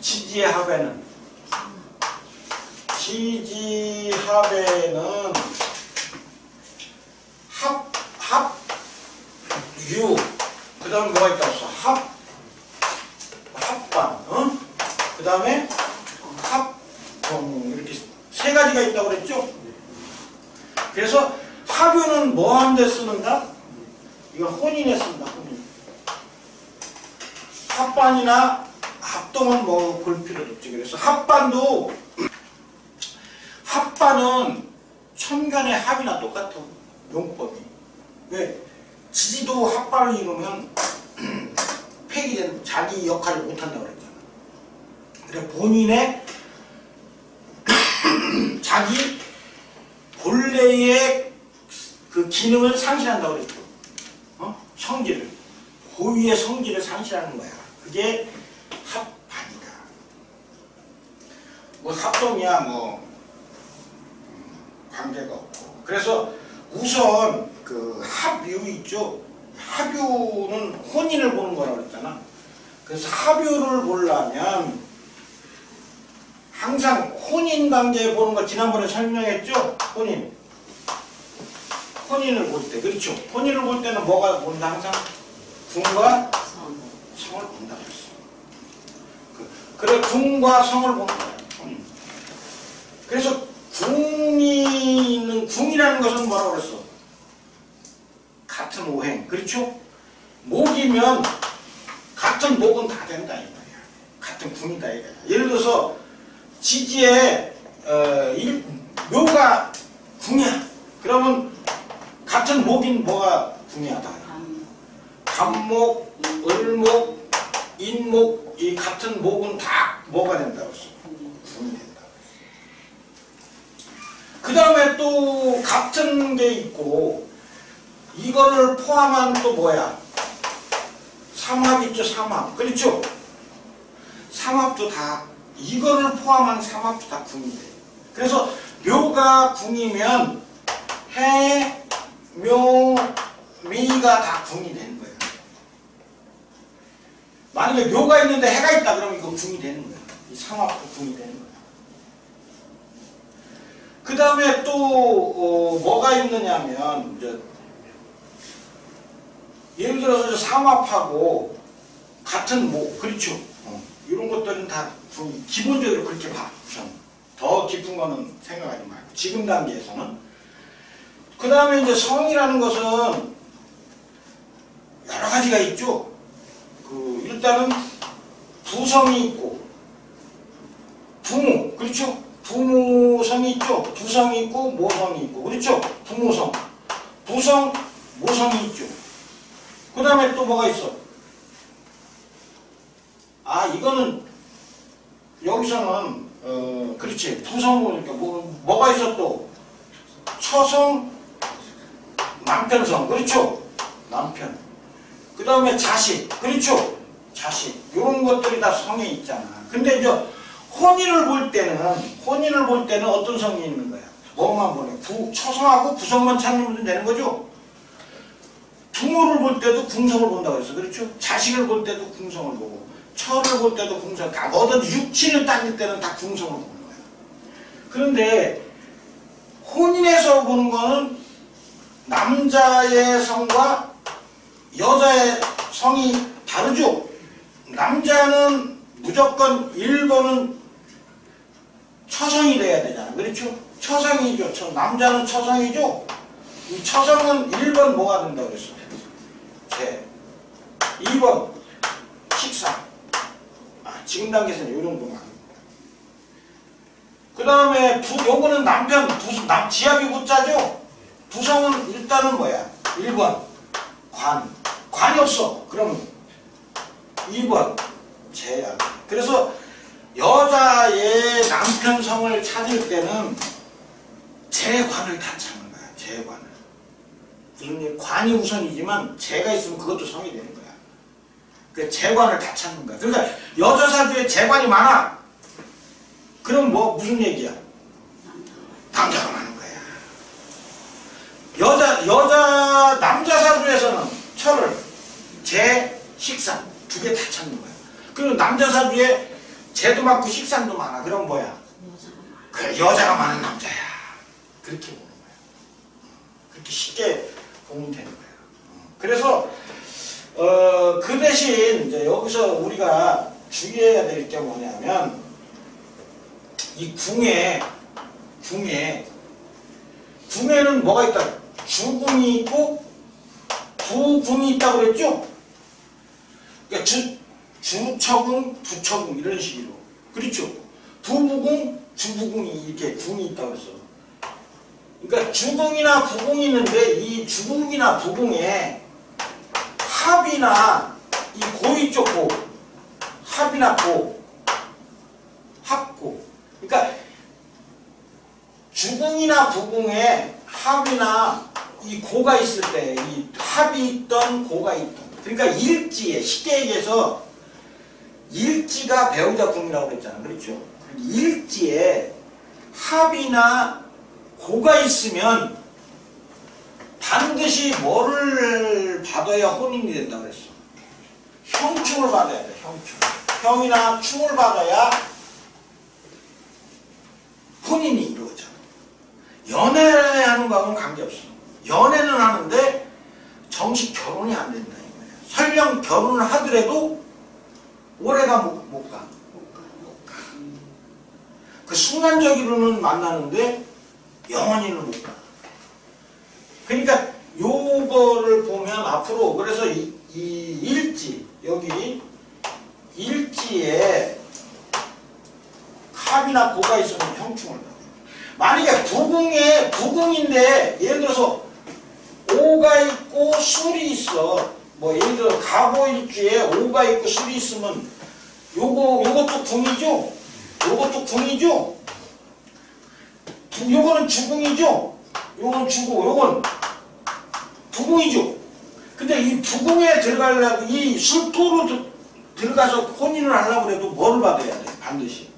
지지합에는 지지합에는 합, 합, 유, 그 다음에 뭐가 있다 없어? 합, 합반, 어? 그 다음에 합동, 이렇게 세 가지가 있다고 그랬죠? 그래서 합유는 뭐 하는데 쓰는가? 이거 혼인에 쓴다, 혼인. 합반이나 합동은 뭐 볼 필요도 없지. 그래서 합반도 합반은 천간의 합이나 똑같아. 용법이. 왜? 지지도 합반을 이루면 폐기된 자기 역할을 못한다고 그랬잖아. 그래 본인의 자기 본래의 그 기능을 상실한다고 그랬죠. 어? 성질을. 고유의 성질을 상실하는 거야. 그게 합반이다. 뭐 합동이야 뭐 음, 관계가 없고. 그래서 우선 그 합유 있죠. 합유는 혼인을 보는 거라고 그랬잖아. 그래서 합유를 보려면 항상 혼인 관계 보는 거 지난번에 설명했죠? 혼인. 혼인을 볼 때, 그렇죠? 혼인을 볼 때는 뭐가 본다? 항상 궁과 성을 본다 그랬어. 그, 그래 궁과 성을 보는 거야. 그래서 궁이 있는 궁이라는 것은 뭐라고 그랬어? 같은 오행, 그렇죠? 목이면 같은 목은 다 된다 이 말이야. 같은 궁이다 이거야. 예를 들어서 지지에 어, 일, 묘가 궁이야. 그러면 같은 목인 뭐가 궁이야 다. 간목, 을목, 인목 이 같은 목은 다 뭐가 된다고 했어? 궁이 된다. 그 다음에 또 같은 게 있고 이거를 포함한 또 뭐야? 삼합 있죠 삼합 그렇죠? 삼합도 다 이거를 포함한 삼합도 다 돼. 그래서 묘가 궁이면 해, 묘, 미가 다 궁이 되는 거예요. 만약에 묘가 있는데 해가 있다 그러면 이거 궁이 되는 거야. 이 삼합도 궁이 되는 거야. 그 다음에 또 어, 뭐가 있느냐면 이제 예를 들어서 삼합하고 같은 목 그렇죠. 어, 이런 것들은 다 기본적으로 그렇게 봐. 우선 더 깊은 거는 생각하지 말고 지금 단계에서는 그 다음에 이제 성이라는 것은 여러 가지가 있죠. 그 일단은 부성이 있고 부모 그렇죠. 부모성이 있죠. 부성이 있고 모성이 있고. 그렇죠. 부모성, 부성, 모성이 있죠. 그 다음에 또 뭐가 있어? 아 이거는 여기서는 어 그렇지. 부성 보니까 뭐 뭐가 있어 또? 처성 남편성. 그렇죠? 남편. 그 다음에 자식. 그렇죠? 자식. 이런 것들이 다 성에 있잖아. 근데 이제 혼인을 볼 때는 혼인을 볼 때는 어떤 성이 있는 거야? 뭐만 보내 부, 처성하고 부성만 찾으면 되는 거죠? 부모를 볼 때도 궁성을 본다고 했어. 그렇죠? 자식을 볼 때도 궁성을 보고 처를 볼 때도 궁성 다 뭐든 육친을 따질 때는 다 궁성을 보는 거야. 그런데 혼인에서 보는 거는 남자의 성과 여자의 성이 다르죠. 남자는 무조건 1번은 처성이 돼야 되잖아. 그렇죠? 처성이죠. 처- 남자는 처성이죠. 이 처성은 1번 뭐가 된다고 그랬어? 재. 2번 식사. 아, 지금 단계에서는 이 정도만. 그 다음에 부, 요거는 남편, 부, 남, 지압이 부자죠? 부성은 일단은 뭐야? 1번 관 관이 없어 그러면 2번 제야 그래서 여자의 남편 성을 찾을 때는 재관을 다 찾는 거야 재관을. 일 관이 우선이지만 재가 있으면 그것도 성이 되는 거야. 그 재관을 다 찾는 거야. 그러니까 여자 사주에 재관이 많아. 그럼 뭐 무슨 얘기야? 남자가 많은 거야. 여자 여자 남자 사주에서는 철을 재 식사 두개 다 찾는 거야. 그리고 남자 사주에 쟤도 많고 식상도 많아. 그럼 뭐야? 그 여자가 많은 남자야. 그렇게 보는 거야. 그렇게 쉽게 보면 되는 거야. 그래서 어, 그 대신 이제 여기서 우리가 주의해야 될 게 뭐냐면 이 궁에 궁에 궁에는 뭐가 있다? 주궁이 있고 부궁이 있다고 그랬죠? 그러니까 주, 주처궁, 부처궁 이런 식으로 그렇죠? 부부궁, 주부궁이 이렇게 궁이 있다고 했어. 그러니까 주궁이나 부궁이 있는데 이 주궁이나 부궁에 합이나 이 고이 쪽 고, 합이나 고, 합고. 그러니까 주궁이나 부궁에 합이나 이 고가 있을 때 이 합이 있던 고가 있던 그러니까 일지에 쉽게 얘기해서 일지가 배우자 궁이라고 그랬잖아 그렇죠? 일지에 합이나 고가 있으면 반드시 뭐를 받아야 혼인이 된다고 그랬어 형충을 받아야 돼 형충. 형이나 충을 받아야 혼인이 이루어져 연애하는 거하고는 관계없어. 연애는 하는데 정식 결혼이 안 된다. 설령 결혼을 하더라도 오래가 못, 못 가. 그 순간적으로는 만나는데 영원히는 못 가. 그러니까 요거를 보면 앞으로 그래서 이, 이 일지 여기 일지에 합이나 고가 있으면 형충을 받아. 만약에 부궁에 부궁인데 예를 들어서 오가 있고 술이 있어 뭐 예를 들어 가보일주에 오가 있고 술이 있으면 요거 요것도 궁이죠? 요것도 궁이죠? 두- 요거는 주궁이죠? 요건 주고 요건 부궁이죠? 근데 이 부궁에 들어가려고 이 술토로 들- 들어가서 혼인을 하려고 해도 뭐를 받아야 돼? 반드시